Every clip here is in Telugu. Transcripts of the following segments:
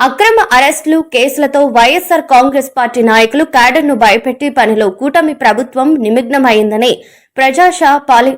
అక్రమ అరెస్టులు కేసులతో వైఎస్సార్ కాంగ్రెస్ పార్టీ నాయకులు క్యాడర్ను భయపెట్టి పనిలో కూటమి ప్రభుత్వం నిమగ్నమైందని ప్రజాషా పాలి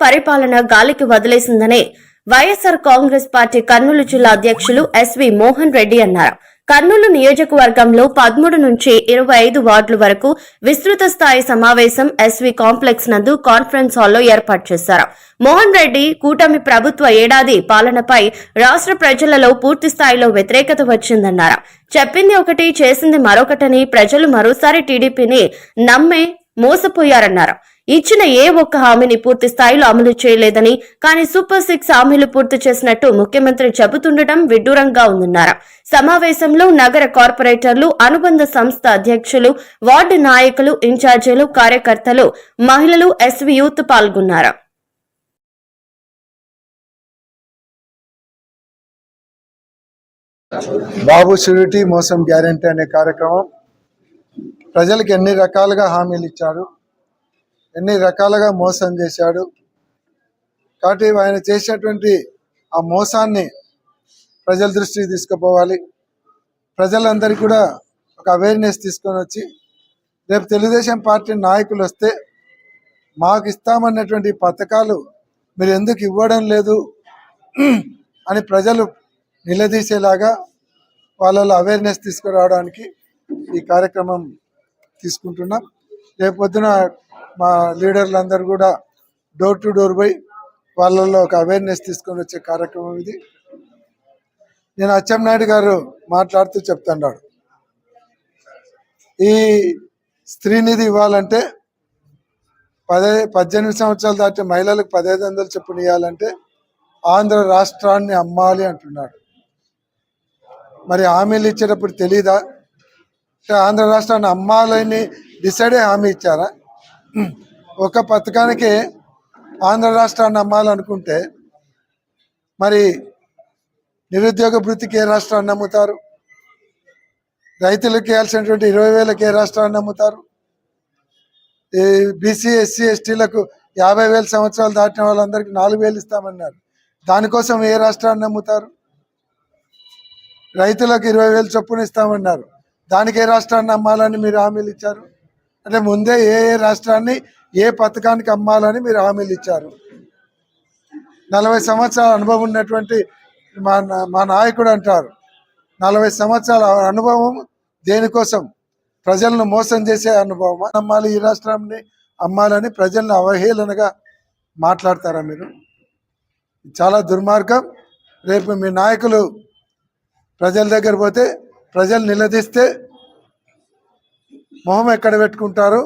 పరిపాలన గాలికి వదిలేసిందని వైఎస్సార్ కాంగ్రెస్ పార్టీ కర్నూలు జిల్లా అధ్యక్షులు ఎస్వి మోహన్ రెడ్డి అన్నారు. కర్నూలు నియోజకవర్గంలో పదమూడు నుంచి ఇరవై ఐదు వార్డుల వరకు విస్తృత స్థాయి సమావేశం ఎస్వి కాంప్లెక్స్ నందు కాన్ఫరెన్స్ హాల్లో ఏర్పాటు చేశారు. మోహన్ రెడ్డి కూటమి ప్రభుత్వ ఏడాది పాలనపై రాష్ట్ర ప్రజలలో పూర్తి స్థాయిలో వ్యతిరేకత వచ్చిందన్నారు. చెప్పింది ఒకటి చేసింది మరొకటని ప్రజలు మరోసారి టీడీపీని నమ్మి మోసపోయారన్నారు. ఇచ్చిన ఏ ఒక్క హామీని పూర్తి స్థాయిలో అమలు చేయలేదని కానీ సూపర్ సిక్స్ హామీలు పూర్తి చేసినట్టు ముఖ్యమంత్రి చెబుతుండటం విడ్డూరంగా ఉందన్నారు. సమావేశంలో నగర కార్పొరేటర్లు అనుబంధ సంస్థ అధ్యక్షులు వార్డు నాయకులు ఇన్ఛార్జీలు కార్యకర్తలు మహిళలు ఎస్వి యూత్ పాల్గొన్నారు. బాబు షూరిటీ మోసం గ్యారంటీ అనే కార్యక్రమం ప్రజలకు ఎన్ని రకాలుగా హామీలు ఇచ్చారు? ఎన్ని రకాలుగా మోసం చేశాడు. కాబట్టి ఆయన చేసినటువంటి ఆ మోసాన్ని ప్రజల దృష్టికి తీసుకుపోవాలి. ప్రజలందరికీ కూడా ఒక అవేర్నెస్ తీసుకొని వచ్చి రేపు తెలుగుదేశం పార్టీ నాయకులు వస్తే మాకు ఇస్తామన్నటువంటి పథకాలు మీరు ఎందుకు ఇవ్వడం లేదు అని ప్రజలు నిలదీసేలాగా వాళ్ళలో అవేర్నెస్ తీసుకురావడానికి ఈ కార్యక్రమం తీసుకుంటున్నాం. రేపు పొద్దున మా లీడర్లందరూ కూడా డోర్ టు డోర్ పోయి వాళ్ళల్లో ఒక అవేర్నెస్ తీసుకొని వచ్చే కార్యక్రమం ఇది. నేను అచ్చెంనాయుడు గారు మాట్లాడుతూ చెప్తున్నాడు. ఈ స్త్రీనిధి ఇవ్వాలంటే పదే పద్దెనిమిది సంవత్సరాలు దాటి మహిళలకు పదహైదు వందలు చొప్పున ఇవ్వాలంటే ఆంధ్ర రాష్ట్రాన్ని అమ్మాలి అంటున్నాడు. మరి హామీలు ఇచ్చేటప్పుడు తెలీదా? ఆంధ్ర రాష్ట్రాన్ని అమ్మాలని డిసైడే హామీ ఇచ్చారా? ఒక పథకానికి ఆంధ్ర రాష్ట్రాన్ని నమ్మాలనుకుంటే మరి నిరుద్యోగ వృత్తికి ఏ రాష్ట్రాన్ని నమ్ముతారు? రైతులకు ఇవ్వాల్సినటువంటి ఇరవై వేలకు ఏ రాష్ట్రాన్ని నమ్ముతారు? ఈ బీసీ ఎస్సీ ఎస్టీలకు యాభై వేల సంవత్సరాలు దాటిన వాళ్ళందరికీ నాలుగు వేలు ఇస్తామన్నారు. దానికోసం ఏ రాష్ట్రాన్ని నమ్ముతారు? రైతులకు ఇరవై వేలు చొప్పున ఇస్తామన్నారు. దానికి ఏ రాష్ట్రాన్ని నమ్మాలని మీరు హామీలు ఇచ్చారు? అంటే ముందే ఏ ఏ రాష్ట్రాన్ని ఏ పథకానికి అమ్మాలని మీరు హామీలు ఇచ్చారు? నలభై సంవత్సరాల అనుభవం ఉన్నటువంటి మా మా నాయకుడు అంటారు. నలభై సంవత్సరాల అనుభవం దేనికోసం? ప్రజలను మోసం చేసే అనుభవం అమ్మాలి ఈ రాష్ట్రాన్ని అమ్మాలని ప్రజలను అవహేళనగా మాట్లాడతారా మీరు? చాలా దుర్మార్గం. రేపు మీ నాయకులు ప్రజల దగ్గర పోతే ప్రజలు నిలదీస్తే మొహం ఎక్కడ పెట్టుకుంటారు?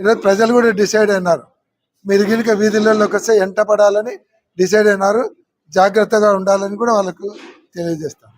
ఈరోజు ప్రజలు కూడా డిసైడ్ అయినారు. మీరు గినుక వీధులలోకి వస్తే ఎంట పడాలని డిసైడ్ అయినారు. జాగ్రత్తగా ఉండాలని కూడా వాళ్ళకు తెలియజేస్తాం.